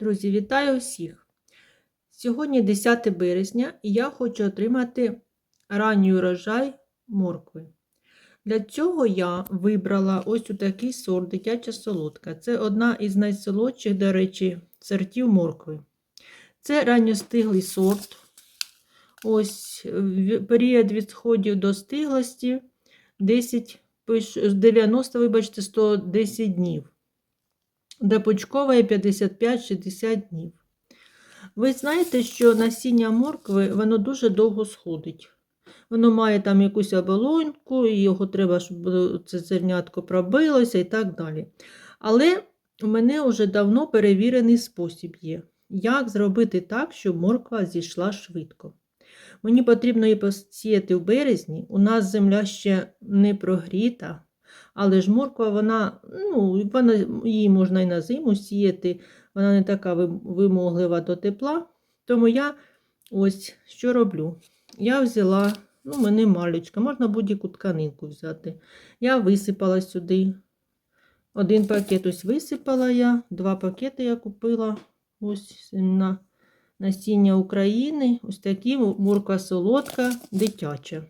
Друзі, вітаю всіх! Сьогодні 10 березня і я хочу отримати ранній урожай моркви. Для цього я вибрала ось такий сорт дитяча солодка. Це одна із найсолодших, до речі, сортів моркви. Це ранньостиглий сорт. Ось період від сходів до стиглості 10, 90, вибачте, 110 днів. До пучкової 55-60 днів. Ви знаєте, що насіння моркви воно дуже довго сходить. Воно має там якусь оболоньку, і його треба, щоб це зернятко пробилося і так далі. Але у мене вже давно перевірений спосіб є, як зробити так, щоб морква зійшла швидко. Мені потрібно її посіяти в березні. У нас земля ще не прогріта, але ж морква, вона, ну, вона, її можна і на зиму сіяти, вона не така вимоглива до тепла. Тому я ось що роблю. Я взяла, ну, мене малючка, можна будь-яку тканинку взяти. Я висипала сюди. Один пакет ось висипала я, два пакети я купила. Ось на насіння України. Ось такі морква солодка дитяча.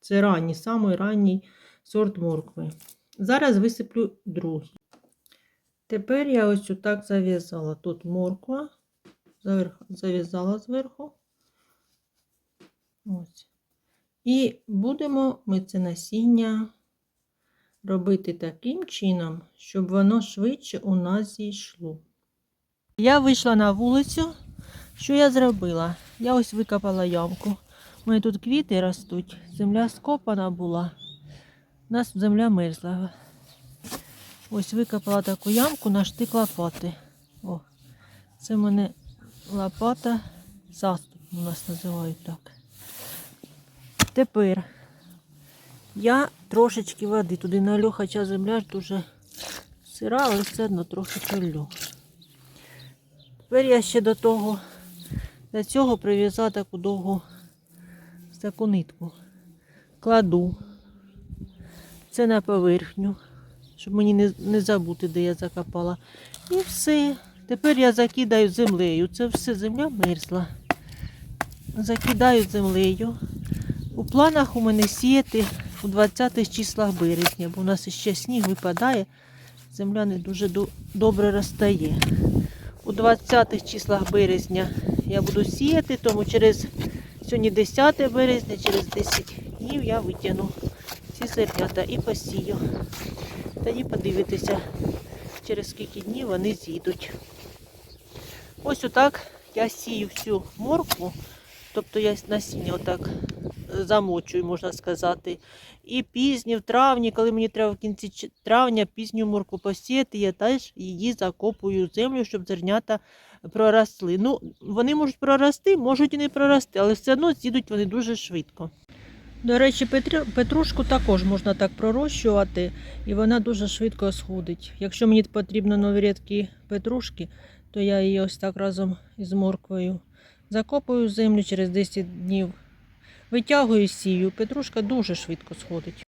Це ранній, самий ранній сорт моркви. Зараз висиплю другий. Тепер я ось отак зав'язала. Тут морква, зав'язала зверху. Ось. І будемо ми це насіння робити таким чином, щоб воно швидше у нас зійшло. Я вийшла на вулицю. Що я зробила? Я ось викопала ямку. У мене тут квіти ростуть, земля скопана була. У нас земля мерзла. Ось викопала таку ямку на штик лопати. О, це в мене лопата заступ у нас називають так. Тепер я трошечки води туди налю, хоча земля ж дуже сира, але все одно трохи пролю. Тепер я ще до того, до цього прив'язала таку довгу таку нитку. Кладу це на поверхню, щоб мені не, не забути, де я закопала. І все. Тепер я закидаю землею. Це все земля мерзла. Закидаю землею. У планах у мене сіяти у 20 числах березня, бо у нас ще сніг випадає, земля не дуже добре розтає. У 20 числах березня я буду сіяти, тому через сьогодні 10 березня, через 10 днів я витягну ці зернята і посію. Тоді подивитися, через скільки днів вони зійдуть. Ось отак я сію всю моркву, тобто я насіння отак замочую, можна сказати. І пізні в травні, коли мені треба в кінці травня пізню морку посіяти, я теж її закопую в землю, щоб зернята проросли. Ну, вони можуть прорости, можуть і не прорости, але все одно з'їдуть вони дуже швидко. До речі, петрушку також можна так пророщувати, і вона дуже швидко сходить. Якщо мені потрібно нові рядки петрушки, то я її ось так разом із морквою закопую землю через 10 днів. Витягую сію. Петрушка дуже швидко сходить.